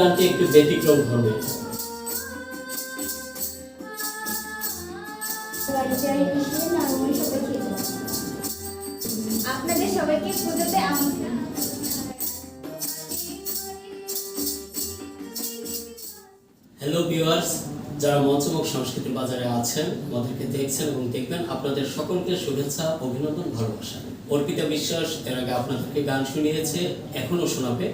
গানটি একটু ব্যতিক্রম ধর্মের আপনাদের সবাইকে পুজোতে আমন্ত্রণ। হ্যালো ভিউয়ার্স যারা মঞ্চমুখ সংস্কৃতি বাজারে আছেন আমাদেরকে দেখছেন এবং দেখবেন আপনাদের সকলকে শুভেচ্ছা অভিনন্দন ভালোবাসা। অর্পিতা বিশ্বাস এর আগে আপনাদেরকে গান শুনিয়েছে এখনও শোনাবে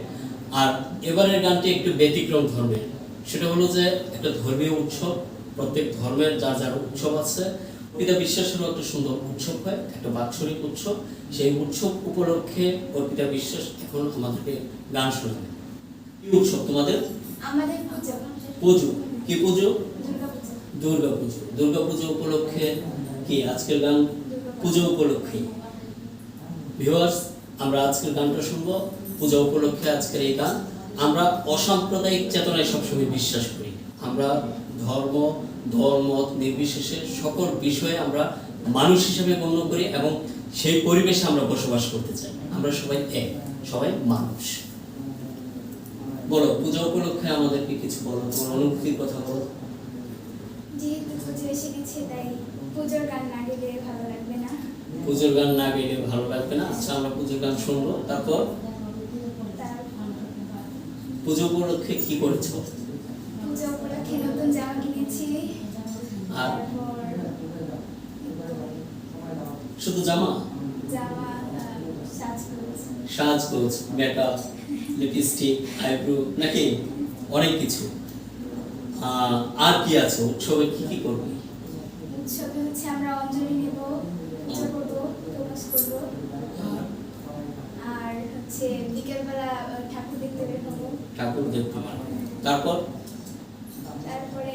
আর এবারের গানটি একটু ব্যতিক্রম ধর্মের। সেটা হলো যে একটা ধর্মীয় উৎসব প্রত্যেক ধর্মের যার যার উৎসব আছে। অর্পিতা বিশ্বাসেরও একটা সুন্দর উৎসব হয় একটা বাৎসরিক উৎসব। সেই উৎসব উপলক্ষে অর্পিতা বিশ্বাস এখন আমাদেরকে গান শোনাবে কি উৎসব তোমাদের? আমাদের পুজো। কি পুজো? দুর্গা পুজো। দুর্গা পুজো। দুর্গা পুজো উপলক্ষে কি আজকের গান? পুজো উপলক্ষে ভিউয়ার্স আমরা আজকের গানটা শুনব। পূজা উপলক্ষে আজকের এই গান আমরা অসাম্প্রদায়িক চেতনায় সবসময় বিশ্বাস করি। আমরা ধর্ম ধর্ম নির্বিশেষে সকল বিষয়ে আমরা মানুষ হিসেবে গণ্য করি এবং সেই পরিবেশে আমরা বসবাস করতে চাই। আমরা সবাই এক সবাই মানুষ। বলো পূজা উপলক্ষে আমাদেরকে কিছু বলো? তোমার অনুভূতির কথা বলো। যেহেতু পুজো এসে গেছে তাই পুজোর গান না গেলে ভালো লাগবে না। পুজোর গান না গেলে ভালো লাগবে না। আচ্ছা আমরা পুজোর গান শুনব তারপর তার পুজো উপলক্ষে কি করেছ? পুজো উপলক্ষে নতুন জামা কিনেছি। আর শুধু জামা? জামা সাজ করেছি। সাজগোজ মেকআপ লিপস্টিক আইব্রো নাকি অনেক কিছু? আর কি আছে? উৎসবে কি কি করবে? উৎসবে হচ্ছে আমরা অঞ্জলি নেব করব করব। আর আর হচ্ছে বিকেলবেলা ঠাকুর দেখতে বের হব। ঠাকুর দেখতে পারবে তারপর? তারপরে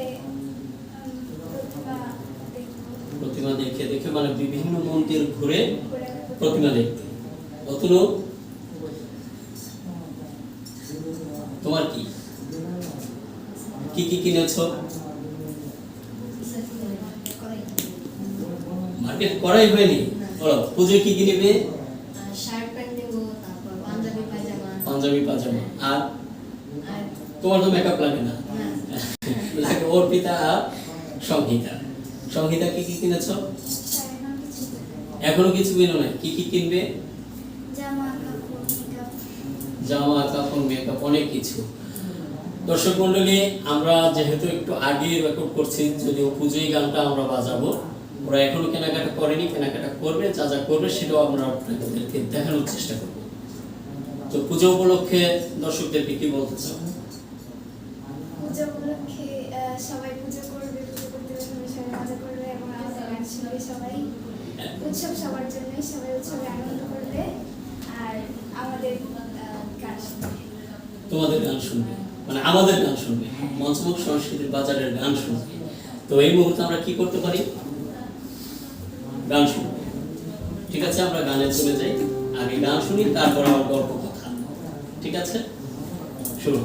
প্রতিমা দেখে দেখে মানে বিভিন্ন মন্দির ঘুরে প্রতিমা দেখতে অতনু? তোমার কি? কি কি কিনেছো? মার্কেট করাই হয়নি? বলো পুজোয় কি কিনবে শার্ট প্যান্ট নেব তারপর পাঞ্জাবি পায়জামা পাঞ্জাবি পাজামা। আর তোমার তো মেকআপ লাগে না। না, লাগে আর সংহিতা সংহিতা কি কি কিনেছো? এখনও কিছু কিনো নাই? কি কি কিনবে? জামা কাপড় মেকআপ অনেক কিছু। দর্শক মন্ডলী আমরা যেহেতু একটু আগে রেকর্ড করছি যদিও পুজোই গানটা আমরা বাজাবো ওরা এখনও কেনাকাটা করেনি কেনাকাটা করবে যা যা করবে সেটাও আমরা আপনাদেরকে দেখানোর চেষ্টা করব। তো পুজো উপলক্ষে দর্শকদেরকে কি বলতে চাও? পুজো উপলক্ষে সবাই পুজো করবে পুজো করতে সবাই মজা করবে এবং আমাদের গান শুনবে সবাই। উৎসব সবার জন্যই সবাই উৎসবে আনন্দ করবে আর আমাদের গান শুনবে। তোমাদের গান শুনবে? মানে আমাদের গান শুনবে? মঞ্চমুখ সংস্কৃতির বাজারের গান শুনবে? তো এই মুহূর্তে আমরা কি করতে পারি? গান শুনব। ঠিক আছে আমরা গানে চলে যাই। আগে গান শুনি তারপর আমার গল্প ঠিক আছে? শুরু।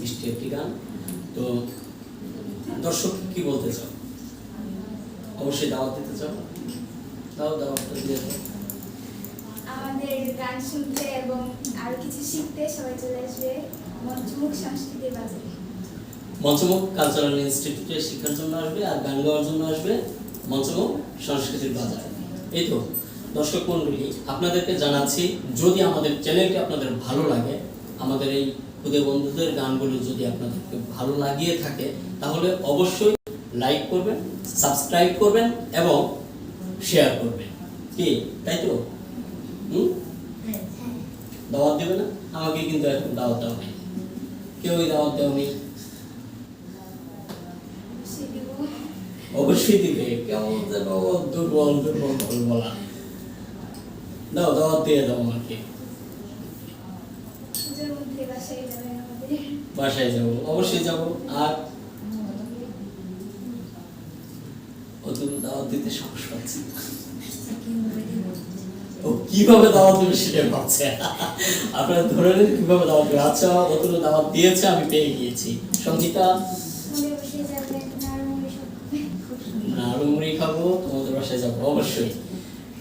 মিষ্টি একটি গান। তো দর্শক কি বলতে চাও? অবশ্যই দাওয়াত দিতে চাও। দাও দাওয়াতটা দিয়ে দাও। আমাদের গান শুনতে এবং আরও কিছু শিখতে সবাই চলে আসবে মঞ্চমুখ সংস্কৃতি বাজারে। মঞ্চমুখ কালচারাল ইনস্টিটিউটে শিক্ষার জন্য আসবে আর গান গাওয়ার জন্য আসবে মঞ্চমুখ সংস্কৃতির বাজার। এই তো দর্শক মণ্ডলী আপনাদেরকে জানাচ্ছি যদি আমাদের চ্যানেলটি আপনাদের ভালো লাগে আমাদের এই খুদে বন্ধুদের গানগুলো যদি আপনাদেরকে ভালো লাগিয়ে থাকে, তাহলে অবশ্যই লাইক করবেন সাবস্ক্রাইব করবেন এবং শেয়ার করবেন। কি? তাই তো? দাওয়াত দেবে না? আমাকে কিন্তু এখন দাওয়াত দেওয়া হয়নি। কেউই দাওয়াত দেওয়ানি সে অবশ্যই দিবে। কেমন যেন দুর্বল দুর্বল বলা। দাও, দাওয়াত দিয়ে দাও আমাকে। বাসায় যাব অবশ্যই যাব। আর অতুল দাওয়াত দিতে সাহস পাচ্ছে ও কীভাবে দাওয়াত দেবে সেটা ভাবছে। আপনারা ধরে নিন কীভাবে দাওয়াত দেবে। আচ্ছা অতুল দাওয়াত দিয়েছে আমি পেয়ে গিয়েছি। সঙ্গীতা মনে বসে যাবেন নাড়ুমুড়ি সব আলু মুড়ি খাব তোমাদের বাসায় যাব অবশ্যই।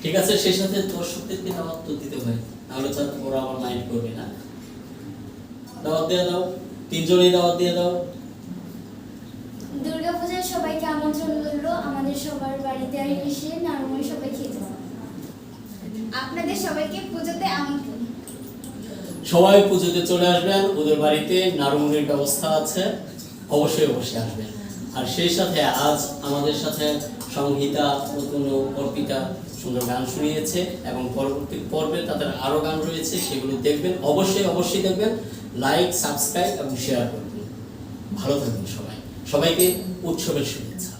ঠিক আছে সেই সাথে দর্শকদেরকে দাওয়াত তো দিতে হয়? নাহলে তো ওরা আমার মাইন্ড করবে না। দাওয়াত দিয়ে দাও তিনজনেই দাওয়াত দিয়ে দাও। দুর্গাপূজায় সবাইকে আমন্ত্রণ রইল আমাদের সবার বাড়িতে এসে নাড়ুমুড়ি সবাই খেতে আপনাদের সবাইকে পুজোতে আমন্ত্রণ। সবাই পুজোতে চলে আসবেন ওদের বাড়িতে নাড়ুমুড়ির ব্যবস্থা আছে অবশ্যই অবশ্যই আসবেন। আর সেই সাথে আজ আমাদের সাথে সংহিতা নতুন অর্পিতা সুন্দর গান শুনিয়েছে এবং পরবর্তী পর্বে তাদের আরও গান রয়েছে, সেগুলো দেখবেন। অবশ্যই অবশ্যই দেখবেন। লাইক সাবস্ক্রাইব এবং শেয়ার করবেন। ভালো থাকবেন সবাই। সবাইকে উৎসবের শুভেচ্ছা।